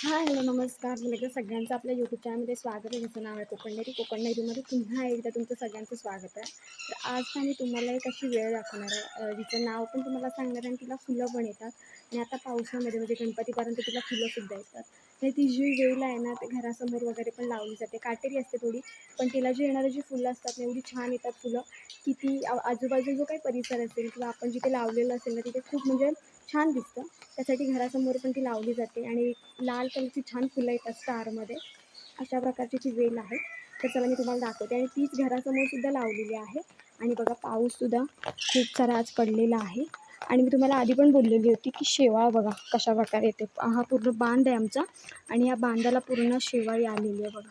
Hi hello नमस्कार. मला सगळ्यांचं आपल्या यूट्यूब चॅनलमध्ये स्वागत आहे. ज्याचं नाव आहे कोकण कोकणनेरीमध्ये कोकण डायरीमध्ये पुन्हा एकदा तुमचं सगळ्यांचं स्वागत आहे. तर आज आम्ही मी तुम्हाला एक अशी वेळ दाखवणार आहे. जिचं नाव पण तुम्हाला सांगणार आहे आणि तिला फुलं पण येतात. आणि आता पावसामध्ये म्हणजे गणपतीपर्यंत तिला फुलंसुद्धा येतात. तर ती जी वेल आहे ना ते घरासमोर वगैरे पण लावली जाते. काटेरी असते थोडी पण तिला जी येणारी जी फुलं असतात ना एवढी छान येतात फुलं की ती आजूबाजू जो काही परिसर असेल किंवा आपण जिथे लावलेलं असेल ना तिथे खूप म्हणजे छान दिसतं. त्यासाठी घरासमोर पण ती लावली जाते आणि लाल कलरची छान फुलं येतात स्टारमध्ये. अशा प्रकारची ती वेल आहे. तर चला मी तुम्हाला दाखवते. आणि तीच घरासमोर सुद्धा लावलेली आहे. आणि बघा पाऊससुद्धा खूप सारा आज पडलेला आहे. आणि मी तुम्हाला आधी पण बोललेली होती की शेवाळ बघा कशा प्रकारे येते. हा पूर्ण बांध आहे आमचा. आणि या बांधाला पूर्ण शेवाळी आलेली आहे बघा.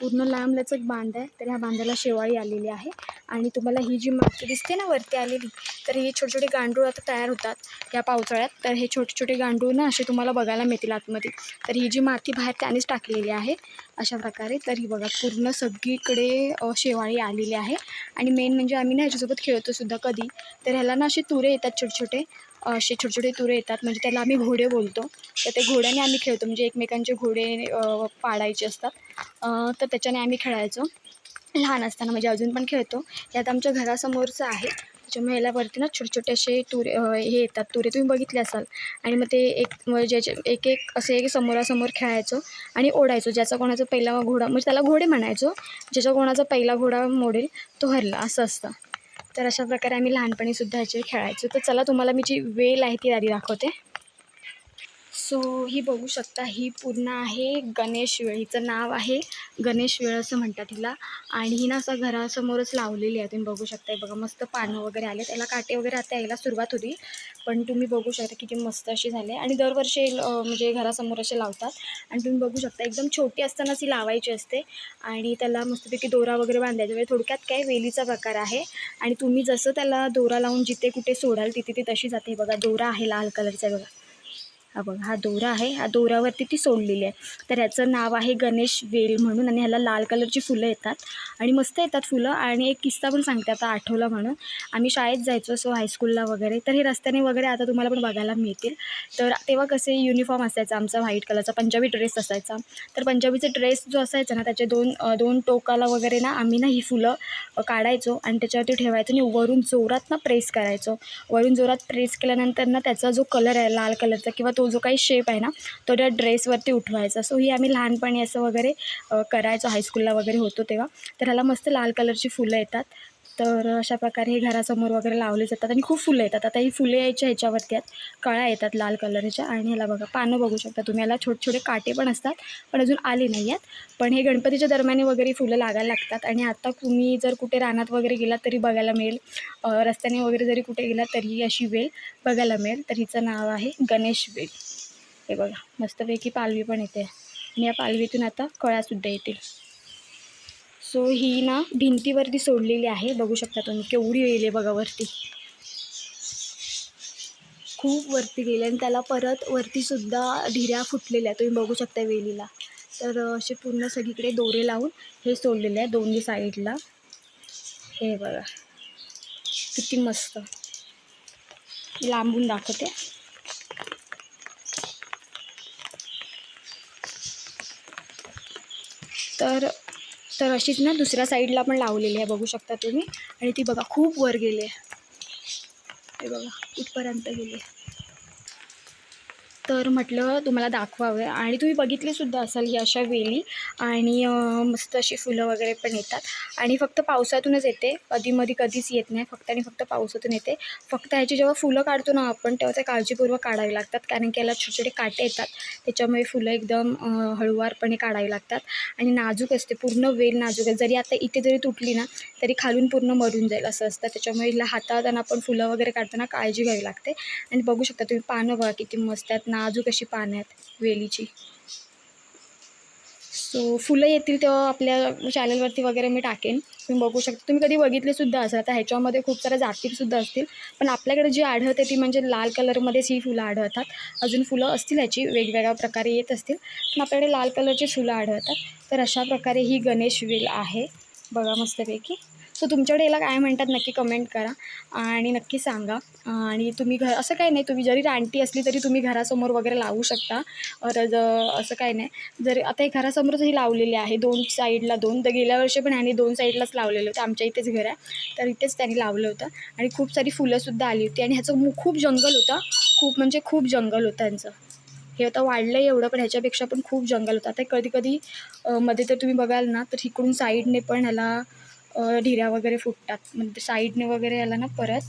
पूर्ण लांबलचक बांध आहे. तर ह्या बांधाला शेवाळी आलेली आहे. आणि तुम्हाला ही जी माती दिसते ना वरती आलेली तर हे छोटे छोटे गांडूळ आता तयार होतात या पावसाळ्यात. तर हे छोटे छोटे गांडूळ ना असे तुम्हाला बघायला मिळतील आतमध्ये. तर ही जी माती बाहेर त्यानेच टाकलेली आहे अशा प्रकारे. तर ही बघा पूर्ण सगळीकडे शेवाळी आलेली आहे. आणि मेन म्हणजे आम्ही ना ह्याच्यासोबत खेळतो सुद्धा कधी. तर ह्याला ना असे तुरे येतात छोटे छोटे. असे छोटे छोटे तुरे येतात. म्हणजे त्याला आम्ही घोडे बोलतो. तर ते घोड्याने आम्ही खेळतो. म्हणजे एकमेकांचे घोडे पाडायचे असतात. तर त्याच्याने आम्ही खेळायचो. लहान असताना म्हणजे अजून पण खेळतो. हे आता आमच्या घरासमोरचं आहे. त्याच्यामुळे महिलावरती ना छोटे छोटे असे तुरे हे येतात. तुरे तुम्ही बघितले असाल. आणि मग ते एक म्हणजे ज्याचे एक एक असे एक समोरासमोर खेळायचो आणि ओढायचो. ज्याचा कोणाचा पहिला घोडा म्हणजे त्याला घोडे म्हणायचो. ज्याच्या कोणाचा पहिला घोडा मोडेल तो हरला असं असतं. तर अशा प्रकारे आम्ही लहानपणीसुद्धा ह्याचे खेळायचो. तर चला तुम्हाला मी जी वेल आहे ती आधी दाखवते. सो ही बघू शकता. ही पूर्ण आहे गणेश वेळ. हिचं नाव आहे गणेश वेळ असं म्हणतात हिला. आणि ही ना असं घरासमोरच लावलेली आहे. तुम्ही बघू शकता हे बघा मस्त पानं वगैरे आले त्याला काटे वगैरे आता यायला सुरुवात होती. पण तुम्ही बघू शकता किती मस्त अशी झाले आणि दरवर्षी म्हणजे घरासमोर असे लावतात. आणि तुम्ही बघू शकता एकदम छोटी असतानाच ही लावायची असते. आणि त्याला मस्तपैकी दोरा वगैरे बांधायचा म्हणजे थोडक्यात काय वेलीचा प्रकार आहे. आणि तुम्ही जसं त्याला दोरा लावून जिथे कुठे सोडाल तिथे ती तशी जाते. बघा दोरा आहे लाल कलरचा बघा. हा बघा हा दोरा आहे. हा दोऱ्यावरती ती सोडलेली आहे. तर ह्याचं नाव आहे गणेश वेल म्हणून आणि ह्याला लाल कलरची फुलं येतात. आणि मस्त येतात फुलं. आणि एक किस्सा पण सांगते आता आठवला म्हणून. आम्ही शाळेत जायचो सो हायस्कूलला वगैरे. तर हे रस्त्याने वगैरे आता तुम्हाला पण बघायला मिळतील. तर तेव्हा कसे युनिफॉर्म असायचा आमचा व्हाईट कलरचा पंजाबी ड्रेस असायचा. तर पंजाबीचा ड्रेस जो असायचा ना त्याचे दोन दोन टोकाला वगैरे ना आम्ही ना ही फुलं काढायचो. आणि त्याच्यावरती ठेवायचो आणि वरून जोरात ना प्रेस करायचो. वरून जोरात प्रेस केल्यानंतर ना त्याचा जो कलर आहे लाल कलरचा किंवा तो जो काही शेप आहे ना तो त्या ड्रेसवरती उठवायचा. सो ही आम्ही लहानपणी असं वगैरे करायचो. हायस्कूलला वगैरे होतो तेव्हा. तर ह्याला मस्त लाल कलरची फुलं येतात. तर अशा प्रकारे हे घरासमोर वगैरे लावले जातात आणि खूप फुलं येतात. आता ही फुले यायच्या ह्याच्यावरती आहेत. कळ्या येतात लाल कलरच्या आणि ह्याला बघा पानं बघू शकता तुम्ही. याला छोटे छोटे काटे पण असतात पण अजून आले नाही आहेत. पण हे गणपतीच्या दरम्यान वगैरे फुलं लागायला लागतात. आणि आता तुम्ही जर कुठे रानात वगैरे गेलात तरी बघायला मिळेल. रस्त्याने वगैरे जरी कुठे गेलात तरीही अशी वेल बघायला मिळेल. तर हिचं नाव आहे गणेश वेल. हे बघा मस्तपैकी पालवी पण येते. आणि या पालवीतून आता कळ्यासुद्धा येतील. सो ही ना भिंतीवरती सोडलेली आहे. बघू शकता तुम्ही केवढी येईल बघा वरती. खूप वरती गेले आणि त्याला परत वरतीसुद्धा ढिऱ्या फुटलेल्या तुम्ही बघू शकता वेलीला. तर असे पूर्ण सगळीकडे दोरे लावून हे सोडलेले आहे दोन्ही साईडला. हे बघा. किती मस्त. लांबून दाखवते. तर तर अशीच ना दुसऱ्या साईडला पण लावलेली आहे बघू शकता तुम्ही. आणि ती बघा खूप वर गेली आहे. हे बघा इथपर्यंत गेली आहे. तर म्हटलं तुम्हाला दाखवावं. आणि तुम्ही बघितलीसुद्धा असाल ही अशा वेली. आणि मस्त अशी फुलं वगैरे पण येतात. आणि फक्त पावसातूनच येते. कधीमधी कधीच येत नाही. फक्त आणि फक्त पावसातून येते. फक्त ह्याची जेव्हा फुलं काढतो ना आपण तेव्हा ते काळजीपूर्वक काढावी लागतात. कारण की याला छोटे छोटे काटे येतात. त्याच्यामुळे फुलं एकदम हळुवारपणे हळूवारपणे काढावी लागतात. आणि नाजूक असते. पूर्ण वेल नाजूक आहे. जरी आता इथे जरी तुटली ना तरी खालून पूर्ण मरून जाईल असं असतं. त्याच्यामुळे हिला हाताळताना आपण फुलं वगैरे काढताना काळजी घ्यावी लागते. आणि बघू शकता तुम्ही पानं बघा किती मस्त आहेत. नाजूक अशी पानं आहेत वेलीची. सो फुलं येतील तेव्हा आपल्या चॅनलवरती वगैरे मी टाकेन. तुम्ही बघू शकता. तुम्ही कधी बघितले सुद्धा असाल आता ह्याच्यामध्ये खूप साऱ्या जातीसुद्धा असतील. पण आपल्याकडे जी आढळते ती म्हणजे लाल कलरमध्येच ही फुलं आढळतात. अजून फुलं असतील ह्याची वेगवेगळ्या प्रकारे येत असतील. पण आपल्याकडे लाल कलरची फुलं आढळतात. तर अशा प्रकारे ही गणेश वेल आहे. बघा मस्तपैकी. सो तुमच्याकडे याला काय म्हणतात नक्की कमेंट करा आणि नक्की सांगा. आणि तुम्ही घर असं काही नाही तुम्ही जरी रानटी असली तरी तुम्ही घरासमोर वगैरे लावू शकता. तर असं काही नाही. जर आता हे घरासमोरच ही लावलेली आहे दोन साईडला दोन तर गेल्या वर्षी पण ह्यांनी दोन साईडलाच लावलेलं होतं. आमच्या इथेच घर आहे. तर इथेच त्यांनी लावलं होतं. आणि खूप सारी फुलंसुद्धा आली होती. आणि ह्याचं खूप जंगल होतं. खूप म्हणजे खूप जंगल होतं त्यांचं हे आता वाढलं आहे एवढं पण ह्याच्यापेक्षा पण खूप जंगल होतं. आता कधी कधी मध्ये तर तुम्ही बघाल ना तर इकडून साईडने पण ह्याला ढिऱ्या वगैरे फुटतात. म्हणजे साईडने वगैरे याला ना परत.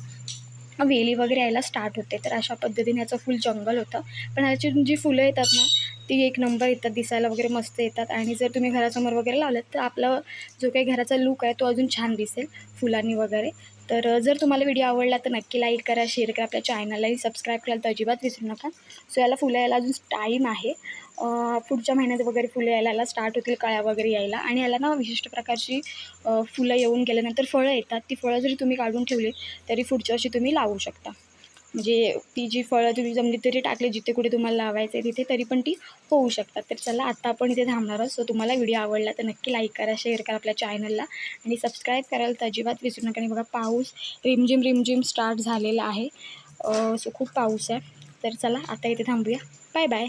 वेली वगैरे यायला स्टार्ट होते. तर अशा पद्धतीने याचं फुल जंगल होतं. पण ह्याची जी फुलं येतात ना ती एक नंबर येतात दिसायला वगैरे मस्त येतात. आणि जर तुम्ही घरासमोर वगैरे लावलं तर आपला जो काही घराचा लुक आहे तो अजून छान दिसेल फुलांनी वगैरे. तर जर तुम्हाला व्हिडिओ आवडला तर नक्की लाईक करा शेअर करा आपल्या चॅनललाही सबस्क्राईब करायला तर अजिबात विसरू नका. सो याला फुलं यायला अजून टाईम आहे. पुढच्या महिन्यात वगैरे फुलं यायला याला स्टार्ट होतील कळ्या वगैरे यायला. आणि याला ना विशिष्ट प्रकारची फुलं येऊन गेल्यानंतर फळं येतात. ती फळं जरी तुम्ही काढून ठेवली तरी पुढच्या वर्षी तुम्ही लावू शकता. म्हणजे ती जी फळं तुम्ही जमिनीत तरी टाकली जिथे कुठे तुम्हाला लावायचं आहे तिथे तरी पण ती होऊ शकतात. तर चला आता आपण इथे थांबणार आहोत. सो तुम्हाला व्हिडिओ आवडला तर नक्की लाईक करा शेअर करा आपल्या चॅनलला आणि सबस्क्राईब करायला तर अजिबात विसरू नका. आणि बघा पाऊस रिमझिम रिमझिम स्टार्ट झालेला आहे. सो खूप पाऊस आहे. तर चला आता इथे थांबूया. Bye bye